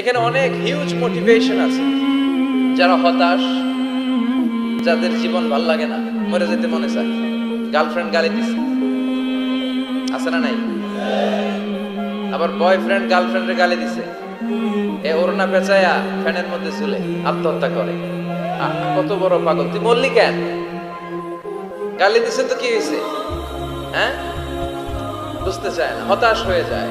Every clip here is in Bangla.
এখানে অনেক হিউজ মোটিভেশন আছে। যারা হতাশ, যাদের জীবন ভালো লাগে না, মরে যেতে মনে চায়। গার্লফ্রেন্ড গালি দিছে। আছে না নাই? আবার বয়ফ্রেন্ড গার্লফ্রেন্ডের গালি দিছে। এ ওরনা পেঁচায়া ফ্যানের মধ্যে ঝুলে আত্মহত্যা করে। কত বড় পাগল। তুই বললি কেন? গালি দিছে তো কি হয়েছে হ্যাঁ? বুঝতে চায় না, হতাশ হয়ে যায়।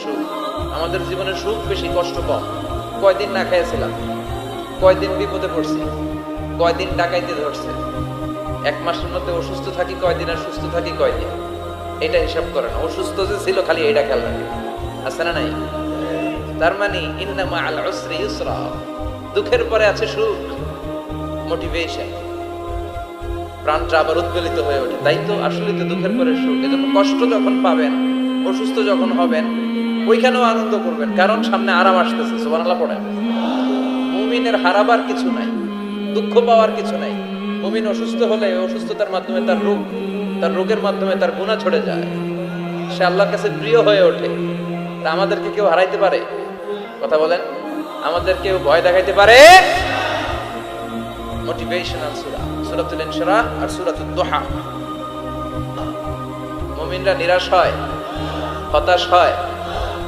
সুখ আমাদের জীবনে সুখ বেশি, কষ্ট কম। কয়দিন না খেয়েছিলাম কয়দিন বিপদে পড়ছি, কয়দিন ডাকাইতে ধরছে। এক মাসের মধ্যে অসুস্থ থাকি কয়দিন আর সুস্থ থাকি কয়দিন, এটা হিসাব করে না। অসুস্থ যে ছিল খালি এটা খেয়াল রাখে। আছে না নাই? তার মানে ইন্নামা আল উসরি ইউসরা, দুঃখের পরে আছে সুখ মোটিভেশন প্রাণটা আবার উদ্বেলিত হয়ে ওঠে। তাই তো আসলে তো দুঃখের পরে সুখ, এজন্য কষ্ট যখন পাবেন অসুস্থ যখন হবেন, ওইখানেও আনন্দ করবেন। কারণ সামনে আরাম আসতেছে, সুবহানাল্লাহ পড়েন। মুমিনের হারাবার কিছু নাই, দুঃখ পাওয়ার কিছু নাই। মুমিন অসুস্থ হলে অসুস্থতার মাধ্যমে তার রোগ, তার রোগের মাধ্যমে তার গুণা ছড়ে যায়। সে আল্লাহর কাছে প্রিয় হয়ে ওঠে। তা আমাদেরকে কেউ হারাইতে পারে? কথা বলেন। আমাদের কেউ ভয় দেখাইতে পারে? মোটিভেশনাল সূরা সূরাতুল ইনশিরাহ আর সূরাতুদ দুহা মুমিনরা নিরাশ হয়। হতাশ হয়,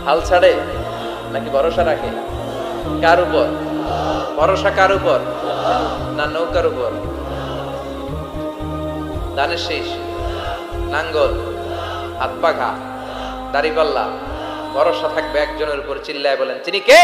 হাল ছাড়ে, নাকি ভরসা রাখে? কার উপর? ভরসা কার উপর? না নৌকার উপর? ধানের শীষ নাঙ্গল হাত পাখা দাড়িপাল্লা ভরসা থাকবে একজনের উপর, চিল্লায় বলেন তিনি কে?